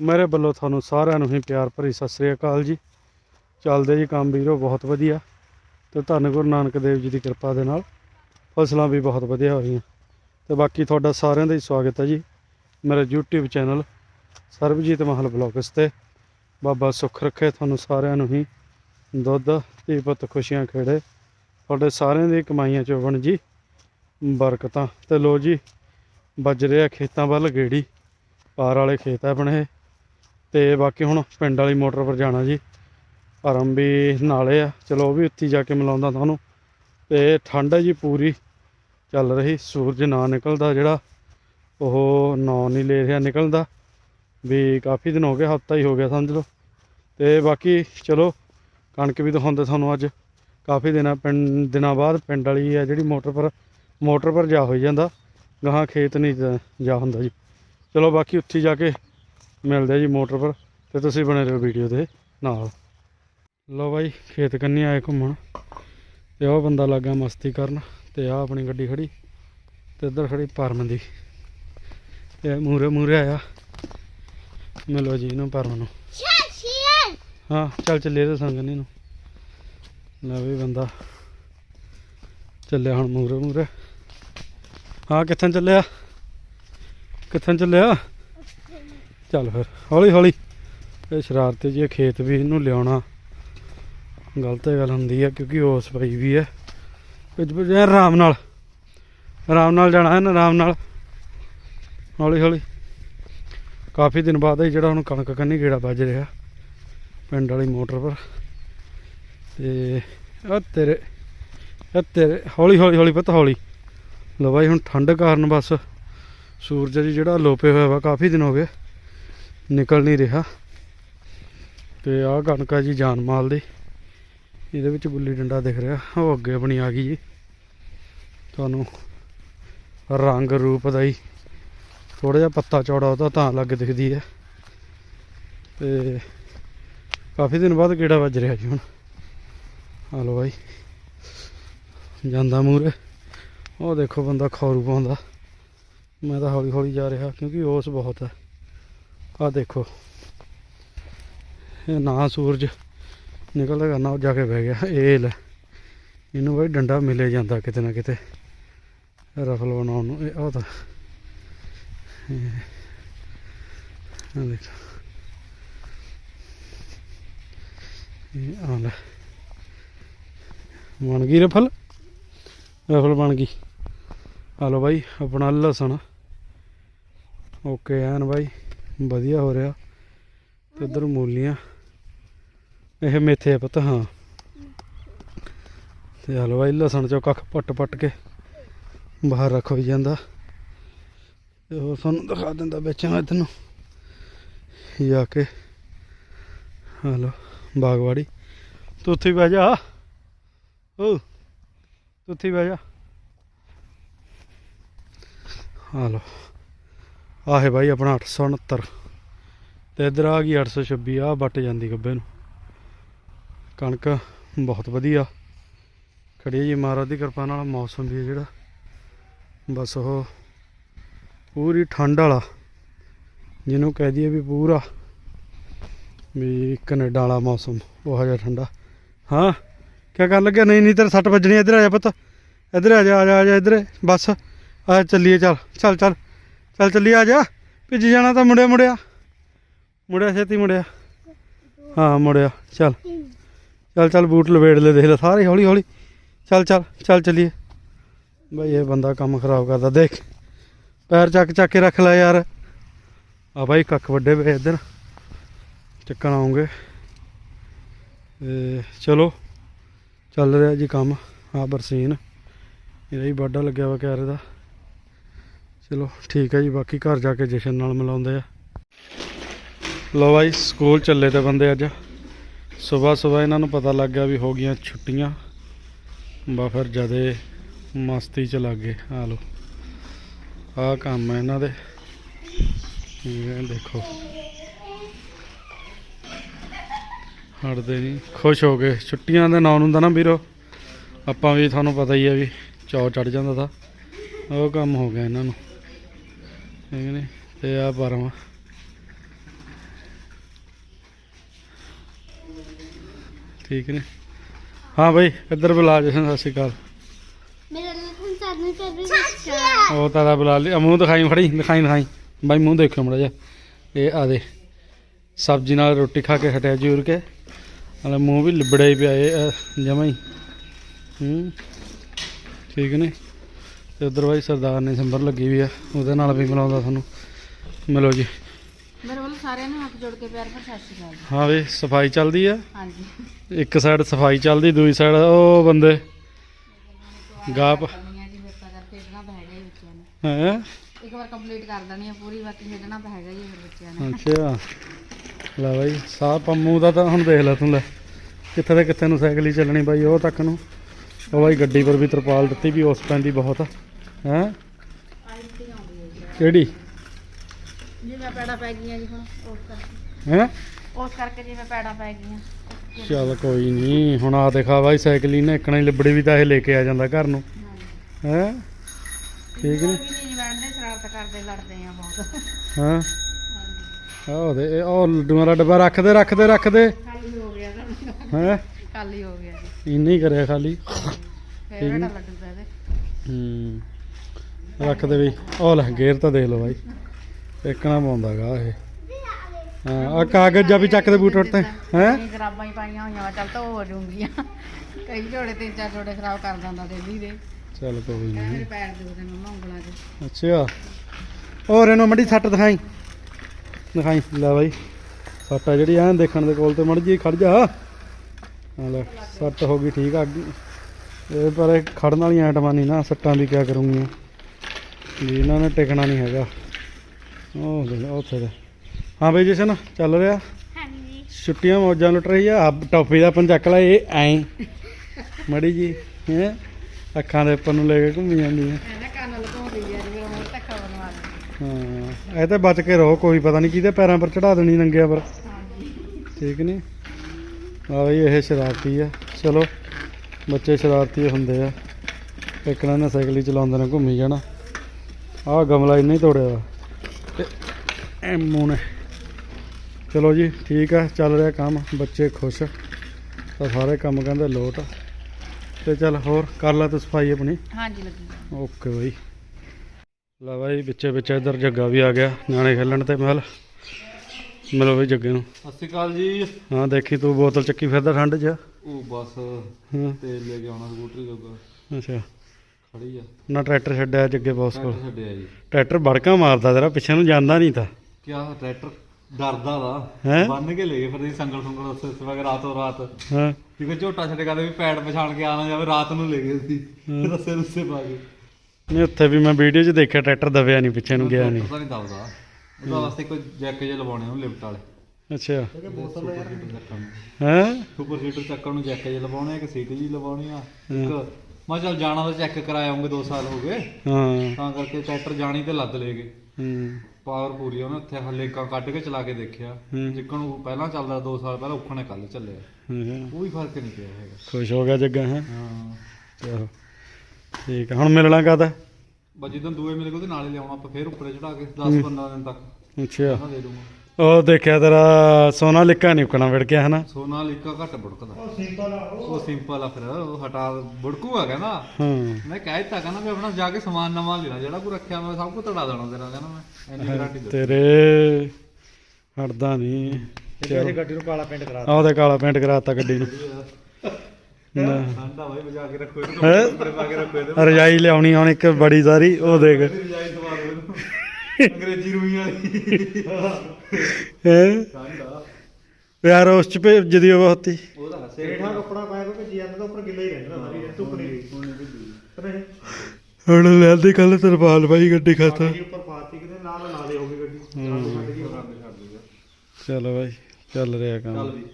ਮੇਰੇ ਵੱਲੋਂ ਤੁਹਾਨੂੰ ਸਾਰਿਆਂ ਨੂੰ ਹੀ ਪਿਆਰ ਭਰੀ ਸਤਿ ਸ੍ਰੀ ਅਕਾਲ ਜੀ। ਚੱਲਦੇ ਜੀ ਕੰਮ ਵੀਰੋ, ਬਹੁਤ ਵਧੀਆ। ਤੇ ਧੰਨ ਗੁਰੂ ਨਾਨਕ ਦੇਵ ਜੀ ਦੀ ਕਿਰਪਾ ਦੇ ਨਾਲ ਫਸਲਾਂ ਵੀ ਬਹੁਤ ਵਧੀਆ ਹੋ ਰਹੀਆਂ। ਤੇ ਬਾਕੀ ਤੁਹਾਡਾ ਸਾਰਿਆਂ ਦਾ ਹੀ ਸਵਾਗਤ ਹੈ ਜੀ ਮੇਰੇ YouTube ਚੈਨਲ ਸਰਬਜੀਤ ਮਹਲ ਬਲੌਗਸ ਤੇ। ਬਾਬਾ ਸੁੱਖ ਰੱਖੇ, ਤੁਹਾਨੂੰ ਸਾਰਿਆਂ ਨੂੰ ਹੀ ਦੁੱਧ, ਧੀ ਪੁੱਤ ਖੁਸ਼ੀਆਂ ਖੇੜੇ। ਤੁਹਾਡੇ ਸਾਰਿਆਂ ਦੀ ਕਮਾਈਆਂ ਚੋਂ ਬਣ ਜੀ, ਬਰਕਤਾਂ। ਤੇ ਲੋ ਜੀ, ਵੱਜ ਰਿਹਾ ਖੇਤਾਂ ਵੱਲ ਗੇੜੀ। ਪਾਰ ਵਾਲੇ ਖੇਤ ਆ ਬਣੇ ਤੇ ਬਾਕੀ ਹੁਣ ਪਿੰਡ ਵਾਲੀ ਮੋਟਰ ਪਰ ਜਾਣਾ ਜੀ। ਭਰਮ ਵੀ ਨਾਲੇ ਆ। ਚਲੋ ਉਹ ਵੀ ਉੱਥੇ ਜਾ ਕੇ ਮਿਲਾਉਂਦਾ ਤੁਹਾਨੂੰ। ਤੇ ਠੰਡ ਹੈ ਜੀ ਪੂਰੀ। ਚੱਲ ਰਹੀ। ਸੂਰਜ ਨਾ ਨਿਕਲਦਾ ਜਿਹੜਾ, ਉਹ ਨਾਂ ਨਹੀਂ ਲੈ ਰਿਹਾ ਨਿਕਲਦਾ। ਵੀ ਕਾਫੀ ਦਿਨ ਹੋ ਗਏ, ਹਫਤਾ ਹੀ ਹੋ ਗਿਆ ਸਮਝ ਲਓ। ਤੇ ਬਾਕੀ ਚਲੋ, ਕਣਕ ਵੀ ਦਿਖਾਉਂਦੇ ਤੁਹਾਨੂੰ ਅੱਜ। ਕਾਫੀ ਦਿਨਾਂ ਪਿੰਡ ਦਿਨਾਂ ਬਾਅਦ ਪਿੰਡ ਵਾਲੀ ਆ ਜਿਹੜੀ ਮੋਟਰ ਪਰ ਮੋਟਰ ਪਰ ਜਾ ਹੋਈ ਜਾਂਦਾ। ਗਾਹਾਂ ਖੇਤ ਨਹੀਂ ਜਾ- ਜਾ ਹੁੰਦਾ ਜੀ। ਚਲੋ ਬਾਕੀ ਉੱਥੇ ਜਾ ਕੇ ਮਿਲਦੇ ਜੀ ਮੋਟਰ ਪਰ ਤੇ ਤੁਸੀਂ ਬਣੇ ਰਹੋ ਵੀਡੀਓ ਦੇ ਨਾਲ। ਲੋ ਬਾਈ ਖੇਤ ਕੰਨੀ ਆਏ ਘੁੰਮਣ ਤੇ ਉਹ ਬੰਦਾ ਲੱਗਾ ਮਸਤੀ ਕਰਨ ਤੇ ਆ ਆਪਣੀ ਗੱਡੀ ਖੜੀ ਤੇ ਇੱਧਰ ਖੜੀ ਪਰਮ ਦੀ। ਤੇ ਮੂਰੇ ਮੂਰੇ ਆਇਆ। ਮਿਲੋ ਜੀ ਇਹਨੂੰ ਪਰਮ ਨੂੰ। ਹਾਂ ਚੱਲ ਚੱਲੇ ਤੇ ਸੰਗ ਨਹੀਂ ਨੂੰ। ਲੈ ਵੀ ਬੰਦਾ ਚੱਲਿਆ ਹੁਣ ਮੂਰੇ ਮੂਰੇ ਹਾਂ ਕਿੱਥੇ ਚੱਲਿਆ? ਕਿੱਥੇ ਚੱਲਿਆ? ਚੱਲ ਫਿਰ, ਹੌਲੀ ਹੌਲੀ। ਇਹ ਸ਼ਰਾਰਤੀ ਜੀ ਖੇਤ ਵੀ ਇਹਨੂੰ ਲਿਆਉਣਾ, ਗਲਤ ਗੱਲ ਹੁੰਦੀ ਹੈ ਕਿਉਂਕਿ ਉਸ ਪਈ ਵੀ ਹੈ ਵਿੱਚ ਵਿੱਚ ਆਰਾਮ ਨਾਲ ਆਰਾਮ ਨਾਲ ਜਾਣਾ ਹੈ ਨਾ, ਆਰਾਮ ਨਾਲ। ਹੌਲੀ ਹੌਲੀ। ਕਾਫੀ ਦਿਨ ਬਾਅਦ ਇਹ ਜਿਹੜਾ ਹੁਣ ਕਣਕ ਕੰਨੀ ਗੇੜਾ ਵੱਜ ਰਿਹਾ, ਪਿੰਡ ਵਾਲੀ ਮੋਟਰ ਪਰ। ਤੇ ਆ ਤੇਰੇ ਆ ਤੇਰੇ, ਹੌਲੀ ਹੌਲੀ ਹੌਲੀ ਪਤਾ, ਹੌਲੀ। ਲੋ ਬਾਈ, ਹੁਣ ਠੰਡ ਕਾਰਨ ਬਸ ਸੂਰਜ ਜੀ ਜਿਹੜਾ ਲੋਪੇ ਹੋਇਆ ਵਾ, ਕਾਫੀ ਦਿਨ ਹੋ ਗਏ। ਨਿਕਲ ਨਹੀਂ ਰਿਹਾ। ਤੇ ਆਹ ਕਣਕ ਆ ਜੀ ਜਾਨ ਮਾਲ ਦੀ। ਇਹਦੇ ਵਿੱਚ ਗੁੱਲੀ ਡੰਡਾ ਦਿਖ ਰਿਹਾ। ਉਹ ਅੱਗੇ ਆਪਣੀ ਆ ਗਈ ਜੀ। ਤੁਹਾਨੂੰ ਰੰਗ ਰੂਪ ਦਾ ਹੀ ਥੋੜਾ ਜਿਹਾ ਪੱਤਾ ਚੌੜਾ ਉਹਦਾ ਤਾਂ ਲੱਗ ਦਿਖਦੀ ਹੈ। ਤੇ ਕਾਫੀ ਦਿਨ ਬਾਅਦ ਕਿਹੜਾ ਵੱਜ ਰਿਹਾ ਜੀ ਹੁਣ? ਹਲੋ ਬਾਈ। ਜਾਂਦਾ ਮੂਰੇ ਉਹ ਦੇਖੋ ਬੰਦਾ ਖੌਰੂ ਪਾਉਂਦਾ। ਮੈਂ ਤਾਂ ਹੌਲੀ ਹੌਲੀ ਜਾ ਰਿਹਾ ਕਿਉਂਕਿ ਓਸ ਬਹੁਤ ਹੈ। ਆਹ ਦੇਖੋ। ਇਹ ਨਾ ਸੂਰਜ ਨਿਕਲਦਾ ਕਰਨਾ, ਉਹ ਜਾ ਕੇ ਬਹਿ ਗਿਆ। ਇਹ ਲੈ, ਇਹਨੂੰ ਬਈ ਡੰਡਾ ਮਿਲੇ ਜਾਂਦਾ ਕਿਤੇ ਨਾ ਕਿਤੇ, ਰਫਲ ਬਣਾਉਣ ਨੂੰ। ਇਹ ਉਹ ਤਾਂ, ਇਹ ਦੇਖੋ। ਇਹ ਆ ਲੈ, ਬਣ ਗਈ ਰਫਲ? ਰਫਲ ਬਣ ਗਈ। ਆ ਲਓ ਬਾਈ, ਆਪਣਾ ਲਸਣ। ਓਕੇ ਐਨ ਬਾਈ। ਵਧੀਆ ਹੋ ਰਿਹਾ। ਤੇ ਉਧਰ ਮੂਲੀਆਂ। ਇਹ ਮੇਥੇ ਆ ਪੁੱਤ, ਹਾਂ। ਤੇ ਆ ਲਓ ਲਸਣ ਚੋਂ ਕੱਖ ਪੱਟ ਪੱਟ ਕੇ ਬਾਹਰ ਰੱਖ ਵੀ ਜਾਂਦਾ। ਤੇ ਹੋਰ ਤੁਹਾਨੂੰ ਦਿਖਾ ਦਿੰਦਾ ਵਿੱਚ ਮੈਂ ਤੈਨੂੰ ਜਾ ਕੇ। ਆ ਲਓ, ਬਾਗਵਾੜੀ। ਤੂੰ ਉੱਥੇ ਹੀ ਬਹਿ ਜਾ। ਓ ਤੂੰ ਉੱਥੇ ਬਹਿ ਜਾ। ਆ ਲਓ ਆਹੇ ਬਾਈ, ਆਪਣਾ 869 ਤੇ ਇਧਰ ਆ ਗਈ 826 ਆ ਵੱਟ ਜਾਂਦੀ ਗੱਬੇ ਨੂੰ। ਕਣਕ ਬਹੁਤ ਵਧੀਆ। ਖੜੀ ਜੀ, ਮਹਾਰਾਜ ਦੀ ਕਿਰਪਾ ਨਾਲ ਮੌਸਮ ਵੀ ਜਿਹੜਾ। ਬਸ ਉਹ ਪੂਰੀ ਠੰਡ ਵਾਲਾ, ਜਿਹਨੂੰ ਕਹਿ ਦਈਏ ਵੀ ਪੂਰਾ। ਵੀ ਕੈਨੇਡਾ ਵਾਲਾ ਮੌਸਮ ਉਹ ਜਿਹਾ ਠੰਡਾ। ਹਾਂ, ਕਿਆ ਕਰਨ ਲੱਗਿਆ? ਨਹੀਂ ਨਹੀਂ, ਤੇਰੇ ਸੱਟ ਵੱਜਣੀ ਇੱਧਰ ਆ ਜਾ ਪੁੱਤ। ਇੱਧਰ ਆ ਜਾ ਆ ਜਾ, ਆ ਇੱਧਰ। ਬਸ, ਆ ਚੱਲੀਏ, ਚੱਲ ਚੱਲ ਚੱਲ। ਚੱਲ ਚੱਲੀਏ ਆ ਜਾ। ਭਿੱਜ ਜਾਣਾ ਤਾਂ ਮੁੜਿਆ ਮੁੜਿਆ ਮੁੜਿਆ ਛੇਤੀ ਮੁੜਿਆ ਹਾਂ ਮੁੜਿਆ ਚੱਲ। ਚੱਲ ਚੱਲ ਬੂਟ ਲਵੇੜ ਲੈ, ਦੇਖ ਲੈ ਸਾਰੇ ਹੌਲੀ ਹੌਲੀ। ਚੱਲ ਚੱਲ ਚੱਲ ਚੱਲੀਏ। ਬਈ ਇਹ ਬੰਦਾ ਕੰਮ ਖਰਾਬ ਕਰਦਾ, ਦੇਖ। ਪੈਰ ਚੱਕ ਚੱਕ ਕੇ ਰੱਖ ਲੈ ਯਾਰ। ਆ ਬਾਈ ਕੱਖ ਵੱਡੇ ਪਏ ਇੱਧਰ। ਚੱਕਣ ਆਉਂਗੇ। ਤੇ ਚਲੋ, ਚੱਲ ਰਿਹਾ ਜੀ ਕੰਮ। ਆ ਬਰਸੀਨ। ਇਹਦਾ ਹੀ ਬਾਡਾ ਲੱਗਿਆ ਵਾ ਕਿਆਰੇ ਦਾ। ਚਲੋ, ਠੀਕ ਹੈ ਜੀ, ਬਾਕੀ ਘਰ ਜਾ ਕੇ ਜਸ਼ਨ ਨਾਲ ਮਿਲਾਉਂਦੇ ਆ। ਲੋ ਬਾਈ, ਸਕੂਲ ਚੱਲੇ ਤੇ ਬੰਦੇ ਅੱਜ। ਸਵੇਰ ਸਵੇਰ ਇਹਨਾਂ ਨੂੰ ਪਤਾ ਲੱਗ ਗਿਆ ਵੀ ਹੋ ਗਈਆਂ ਛੁੱਟੀਆਂ। ਬਾ ਫਿਰ ਜਦੇ ਮਸਤੀ ਚ ਲੱਗ ਗਏ। ਆ ਲੋ ਆਹ ਕੰਮ ਹੈ ਇਹਨਾਂ ਦੇ। ਇਹ ਦੇਖੋ। ਹਟਦੇ ਨਹੀਂ ਖੁਸ਼ ਹੋ ਗਏ। ਛੁੱਟੀਆਂ ਦਾ ਨਾਂ ਹੁੰਦਾ ਨਾ ਵੀਰੋ, ਆਪਾਂ ਵੀ ਤੁਹਾਨੂੰ ਪਤਾ ਹੀ ਹੈ ਵੀ ਚੌ ਚੜ ਜਾਂਦਾ ਤਾਂ। ਉਹ ਕੰਮ ਹੋ ਗਿਆ ਇਹਨਾਂ ਨੂੰ। ਠੀਕ ਨੇ? ਤੇ ਆ ਪਰਮ ਠੀਕ ਨੇ? ਹਾਂ ਬਈ ਇੱਧਰ ਬੁਲਾ ਜਸ਼ਨ ਸਤਿ ਸ਼੍ਰੀ ਅਕਾਲ। ਉਹ ਤਾਂ ਦਾ ਬੁਲਾ ਲਈ। ਮੂੰਹ ਦਿਖਾਈ ਫੜੀ ਦਿਖਾਈ ਦਿਖਾਈ। ਬਾਈ ਮੂੰਹ ਦੇਖਿਓ ਮੜਾ ਜਾ ਇਹ ਆ ਦੇ ਸਬਜ਼ੀ ਨਾਲ ਰੋਟੀ ਖਾ ਕੇ ਹਟਿਆ ਜੂਰ ਕੇ। ਹਲੇ ਮੂੰਹ ਵੀ ਲਿਬੜਿਆ ਹੀ ਪਿਆ ਇਹ ਜਮਾ ਹੀ। ਹੂੰ। ਠੀਕ ਨੇ? ਤੇ ਉਧਰ ਬਾਈ ਸਰਦਾਰ ਨੇ ਸੰਭਰ ਲੱਗੀ ਵੀ ਆ ਉਹਦੇ ਨਾਲ ਵੀ ਮਿਲਾਉਂਦਾ ਤੁਹਾਨੂੰ। ਮਿਲੋ ਜੀ। ਮੇਰੇ ਵੱਲ ਸਾਰਿਆਂ ਨੂੰ ਹੱਥ ਜੋੜ ਕੇ ਪਿਆਰ ਭਰ ਸਤਿ ਸ਼੍ਰੀ ਅਕਾਲ। ਹਾਂ ਵੀ ਸਫ਼ਾਈ ਚੱਲਦੀ ਆ? ਹਾਂਜੀ। ਇੱਕ ਸਾਈਡ ਸਫ਼ਾਈ ਚੱਲਦੀ ਦੂਜੀ ਸਾਈਡ ਉਹ ਬੰਦੇ ਗਾਪ ਹੀ ਇੱਕ ਵਾਰ ਕੰਪਲੀਟ ਕਰ ਦੇਣੀ ਆ ਪੂਰੀ ਬਾਕੀ ਖੇਡਣਾ ਤਾਂ ਹੈਗਾ ਹੀ ਆ ਫਿਰ ਬੱਚਿਆਂ ਨੇ। ਅੱਛਾ। ਲੈ ਬਾਈ ਸਾਹ ਪੰਮੂ ਦਾ ਤਾਂ ਹੁਣ ਦੇਖ ਲੈ ਤੂੰ ਲੈ। ਕਿੱਥੇ ਤੇ ਕਿੱਥੇ ਨੂੰ ਸਾਈਕਲ ਹੀ ਚੱਲਣੀ ਬਾਈ ਉਹ ਤੱਕ ਨੂੰ। ਉਹ ਬਾਈ ਗੱਡੀ ਪਰ ਵੀ ਤਰਪਾਲ ਦਿੱਤੀ ਵੀ ਉਸ ਪੈਂਦੀ ਬਹੁਤ ਹੈ? ਕਿਹੜੀ? ਜਿਵੇਂ ਪੈੜਾ ਪੈ ਗਈਆਂ ਜੀ ਹੁਣ ਉਸ ਕਰਕੇ। ਹੈ? ਉਸ ਕਰਕੇ ਜਿਵੇਂ ਪੈੜਾ ਪੈ ਗਈਆਂ। ਚੱਲ ਕੋਈ ਨਹੀਂ ਹੁਣ ਆ ਦੇਖਾ ਬਾਈ ਸਾਈਕਲ ਹੀ ਨੇ ਇੱਕਣਾ ਹੀ ਲਿਬੜੀ ਵੀ ਤਾਂ ਇਹ ਲੈ ਕੇ ਆ ਜਾਂਦਾ ਘਰ ਨੂੰ। ਹੈ? ਠੀਕ ਨੇ ਵੀ ਨਹੀਂ ਬੈਠਦੇ ਸ਼ਰਾਰਤ ਕਰਦੇ ਲੜਦੇ ਆ ਬਹੁਤ। ਹਾਂ? ਆਹ ਦੇ ਇਹ ਉਹ ਲੱਡੂਆਂ ਦਾ ਡੱਬਾ ਰੱਖਦੇ ਰੱਖਦੇ ਰੱਖਦੇ। ਖਾਲੀ ਹੋ ਗਿਆ ਤਾਂ ਹੈ? ਖਾਲੀ ਹੋ ਗਿਆ ਜੀ। ਇੰਨੇ ਹੀ ਕਰਿਆ ਖਾਲੀ। ਇਹਦੇ। ਹੂੰ। ਰੱਖਦੇ ਵੀ। ਉਹ ਲੈ ਗੇਰ ਤਾਂ ਦੇਖ ਲਓ ਬਾਈ। ਇੱਕਣਾ ਪਾਉਂਦਾਗਾ ਇਹ। ਹਾਂ ਆ ਕਾਗਜ਼ ਜਾਂ ਵੀ ਚੱਕਦੇ ਬੂਟ ਉੱਤੇ ਹੈ? ਖਰਾਬਾਂ ਹੀ ਪਾਈਆਂ ਹੋਈਆਂ ਵਾ ਚੱਲ ਤਾਂ ਹੋ ਜੂੰਗੀਆਂ ਕਈ ਝੋੜੇ ਤਿੰਨ ਚਾਰ ਝੋੜੇ ਖਰਾਬ ਕਰ ਦਿੰਦਾ ਡੇਲੀ ਦੇ। ਚੱਲ ਕੋਈ ਮੇਰੇ ਨਹੀਂ। ਪੈਰ ਦੁਖਦੇ ਮੰਮਾ ਉਂਗਲਾਂ 'ਚ ਅੱਛਾ। ਹੋਰ ਇਹਨੂੰ ਮੜੀ ਸੱਟ ਦਿਖਾਈ। ਦਿਖਾਈ ਲੈ ਬਾਈ। ਸੱਟ ਆ ਜਿਹੜੀ ਐਂ ਦੇਖਣ ਦੇ ਕੋਲ ਤੇ ਮੜ ਜੀ ਖੜ ਜਾ। ਹਾਂ ਲੈ ਸੱਟ ਹੋ ਗਈ ਠੀਕ ਆ। ਅੱਗੇ ਇਹ ਪਰ ਇਹ ਖੜਨ ਵਾਲੀਆਂ ਆਈਟਮਾਂ ਨਹੀਂ ਨਾ ਸੱਟਾਂ ਦੀ ਕਿਆ ਕਰੂੰਗੀਆਂ। ਵੀ ਇਹਨਾਂ ਨੇ ਟਿਕਣਾ ਨਹੀਂ ਹੈਗਾ। ਉਹ ਦੇਖ ਉੱਥੇ ਦੇ। ਹਾਂ ਬਈ ਜਸ਼ਨ ਚੱਲ ਰਿਹਾ? ਹਾਂਜੀ। ਛੁੱਟੀਆਂ ਮੌਜਾਂ ਲੁੱਟ ਰਹੀ ਆ। ਟੋਪੀ ਦਾ ਪੰਜਕ ਲੈ ਇਹ ਐਂ। ਮੜੀ ਜੀ ਹੈ? ਅੱਖਾਂ ਦੇ ਉੱਪਰ ਨੂੰ ਲੈ ਕੇ ਘੁੰਮੀ ਜਾਂਦੀ ਹੈ ਹਾਂ ਇਹ ਤੇ ਬਚ ਕੇ ਰਹੋ ਕੋਈ ਪਤਾ ਨਹੀਂ ਕਿਹਦੇ ਪੈਰਾਂ ਪਰ ਚੜਾ ਦੇਣੀ ਨੰਗਿਆਂ ਪਰ। ਠੀਕ ਨਹੀਂ ਆ ਬਈ ਇਹ ਸ਼ਰਾਰਤੀ ਆ। ਚਲੋ ਬੱਚੇ ਸ਼ਰਾਰਤੀ ਹੁੰਦੇ ਆ। ਇੱਕ ਨਾ ਸਾਈਕਲ ਹੀ ਚਲਾਉਂਦੇ ਨੇ ਘੁੰਮੀ ਜਾਣਾ। ਆਹ ਗਮਲਾ ਇੰਨਾ ਹੀ ਤੋੜਿਆ ਵਾ। ਤੇ ਐਮੂ ਨੇ। ਚਲੋ ਜੀ ਠੀਕ ਆ ਚੱਲ ਰਿਹਾ ਕੰਮ ਬੱਚੇ ਖੁਸ਼ ਤਾਂ ਸਾਰੇ ਕੰਮ ਕਹਿੰਦੇ ਲੋਟ ਤੇ ਚੱਲ ਹੋਰ ਕਰ ਲੈ ਤੂੰ ਸਫ਼ਾਈ ਆਪਣੀ। ਹਾਂਜੀ ਲੱਗੀ ਆ। ਓਕੇ ਬਾਈ। ਲੈ ਬਾਈ ਵਿੱਚੇ ਵਿੱਚ ਇੱਧਰ ਜੱਗਾ ਵੀ ਆ ਗਿਆ ਨਿਆਣੇ ਖੇਲਣ ਤੇ ਮਹਿਲ। ਮਿਲੋ ਬਈ ਜੱਗੇ ਨੂੰ। ਸਤਿ ਸ਼੍ਰੀ ਅਕਾਲ ਜੀ। ਹਾਂ ਦੇਖੀ ਤੂੰ ਬੋਤਲ ਚੱਕੀ ਫਿਰਦਾ ਠੰਡ 'ਚ। ਉਹ ਬਸ ਤੇਲ ਲੈ ਕੇ ਆਉਣਾ ਸਕੂਟਰੀ ਜੋਗਾ। ਅੱਛਾ। ਖੜੀ ਆ। ਨਾ ਟਰੈਕਟਰ ਛੱਡਿਆ ਜੱਗੇ ਬੌਸ ਕੋਲ। ਟਰੈਕਟਰ ਛੱਡਿਆ ਜੀ। ਟਰੈਕਟਰ ਬੜਕਾ ਮਾਰਦਾ ਤੇਰਾ ਪਿੱਛੇ ਨੂੰ ਜਾਂਦਾ ਨਹੀਂ ਤਾਂ। ਕਿਆ ਟਰੈਕਟਰ ਡਰਦਾ ਦਾ ਹੈਂ? ਬੰਨ ਕੇ ਲੈ ਗਏ ਫਿਰ ਅਸੀਂ ਸੰਗਲ ਸੰਗਲ ਉਸ ਉਸ ਵਗੈਰਾ ਰਾਤੋਂ ਰਾਤ। ਹਾਂ। ਕਿਉਂਕਿ ਝੋਟਾ ਛੱਡ ਕੇ ਵੀ ਪੈੜ ਪਛਾਣ ਕੇ ਆਣਾ ਜਾਵੇ ਰਾਤ ਨੂੰ ਲੈ ਗਏ ਸੀ। ਰੱਸੇ ਰੁੱਸੇ ਪਾ ਕੇ। ਨਹੀਂ ਉੱਥੇ ਵੀ ਮੈਂ ਵੀਡੀਓ 'ਚ ਦੇਖਿਆ ਟਰੈਕਟਰ ਦਬਿਆ ਨਹੀਂ ਪਿੱਛੇ ਨੂੰ ਗਿਆ ਨਹੀਂ। ਪਤਾ ਨਹੀਂ ਦਬਦਾ। ਉਹਦਾ ਵਾਸਤੇ ਕੋਈ ਜੈਕ ਜੇ ਲਵਾਉਣੇ ਉਹਨੂੰ ਲਿਫਟ ਵਾਲੇ। ਅੱਛਾ। ਸੁਪਰ ਸੀਟਰ ਚੱਕਣ ਨੂੰ। ਹੈ? ਸੁਪਰ ਸੀਟਰ ਚੱਕਣ ਨੂੰ ਜੈਕ ਜੇ ਲਵਾਉਣੇ ਆ ਇੱਕ ਸੀਟ ਜੀ ਲਵਾਉਣੀ ਆ ਇੱਕ ਮੈਂ ਚੱਲ ਜਾਣਾ ਤਾਂ ਚੈੱਕ ਕਰਾਇਆਉਂਗੇ 2 ਸਾਲ ਹੋ ਗਏ। ਹਾਂ। ਤਾਂ ਕਰਕੇ ਟਰੈਕਟਰ ਜਾਣੀ ਤੇ ਲੱਦ ਲੈ ਗਏ। ਹੂੰ। ਪਾਵਰ ਪੂਰੀ ਆ, ਉਹਨੇ ਉੱਥੇ ਹਲੇਕਾਂ ਕੱਢ ਕੇ ਚਲਾ ਕੇ ਦੇਖਿਆ। ਹੂੰ। ਜਿੱਕਣ ਉਹ ਪਹਿਲਾਂ ਚੱਲਦਾ 2 ਸਾਲ ਪਹਿਲਾਂ ਉੱਖਣੇ ਕੱਲ ਚੱਲਿਆ। ਅੱਛਾ। ਕੋਈ ਫ਼ਰਕ ਨਹੀਂ ਪਿਆ ਹੈਗਾ। ਖੁਸ਼ ਹੋ ਗਿਆ ਜੱਗਾ ਹੈ? ਹਾਂ। ਚਲੋ। ਠੀਕ ਆ ਹੁਣ ਮਿਲਣਾ ਕਾਦਾ ਬਸ ਜਦੋਂ ਦੂਏ ਮਿਲੇ ਉਹਦੇ ਨਾਲ ਹੀ ਲਿਆਉਣਾ ਆਪਾਂ ਫੇਰ ਉੱਪਰੇ ਚੜਾ ਕੇ 10 15 ਦਿਨ ਤੱਕ। ਅੱਛਾ। ਉਹਨਾਂ ਦੇ ਦੂੰਗਾ ਉਹ ਦੇਖਿਆ ਤੇਰਾ ਸੋਨਾ ਲਿਕਾ ਨਹੀਂ ਉਕਣਾ ਵੜ ਗਿਆ ਹਨਾ? ਸੋਨਾ ਲੀਕਾ ਘੱਟ ਬੁੜਕਦਾ। ਉਹ ਸਿੰਪਲ ਆ ਉਹ। ਸਿੰਪਲ ਆ ਫਿਰ ਉਹ ਹਟਾ ਬੁੜਕੂਗਾ ਕਹਿੰਦਾ। ਹਾਂ। ਮੈਂ ਕਹਿ ਦਿੱਤਾ ਕਹਿੰਦਾ ਵੀ ਆਪਣਾ ਜਾ ਕੇ ਸਮਾਨ ਨਵਾਂ ਲੈਣਾ ਜਿਹੜਾ ਕੋ ਰੱਖਿਆ ਮੈਂ ਸਭ ਕੁ ਤੜਾ ਦੇਣਾ ਤੇਰਾ ਕਹਿੰਦਾ ਮੈਂ ਇੰਨੀ ਗਾਰੰਟੀ ਦੇ ਤੇਰੇ ਹਟਦਾ ਨਹੀਂ। ਚਲੋ। ਗੱਡੀ ਨੂੰ ਕਾਲਾ ਪੇਂਟ ਕਰਾ ਆਹ ਉਹਦੇ ਕਾਲਾ ਪੈਂਟ ਕਰਾਤਾ ਗੱਡੀ ਨੂੰ। ਨਾ। ਠੰਡਾ ਹੋਏ ਵਜਾ ਕੇ ਰੱਖੋ ਇਹਨੂੰ ਪਾ ਕੇ ਰੱਖੋ ਇਹਦੇ ਰਜਾਈ ਲਿਆਉਣੀ ਹੁਣ ਇੱਕ ਬੜੀ ਸਾਰੀ ਉਹ ਦੇਖ। ਰਜਾਈ ਅੰਗਰੇਜ਼ੀ ਰੂਈ ਵਾਲੀ। ਹੈ? ਠੰਡਾ ਯਾਰ ਉਸ ਚ ਭੇਜਦੀ ਉਹ ਬਹੁਤੀ ਉਹਦਾ ਸੇਠਾ ਕੱਪੜਾ ਪਾਇਆ ਕੋ ਭੇਜੀ ਜਾਂਦਾ ਤਾਂ ਉੱਪਰ ਗਿੱਲਾ ਹੀ ਰਹਿੰਦਾ ਸਾਰੀ ਧੁੱਪ ਨਹੀਂ ਗਈ ਹੁਣ ਲੈਂਦੀ ਕੱਲ ਤਰਪਾਲ ਪਾਈ ਗੱਡੀ ਖਾਤਾ ਉੱਪਰ ਪਾਤੀ ਕਿਤੇ ਨਾਲ ਲਾ ਦੇ ਹੋਗੀ ਗੱਡੀ। ਨਾਲ ਛੱਡ ਗਈ। ਚਲੋ ਬਾਈ ਚੱਲ ਰਿਹਾ ਚੱਲ ਕੰਮ ਵੀ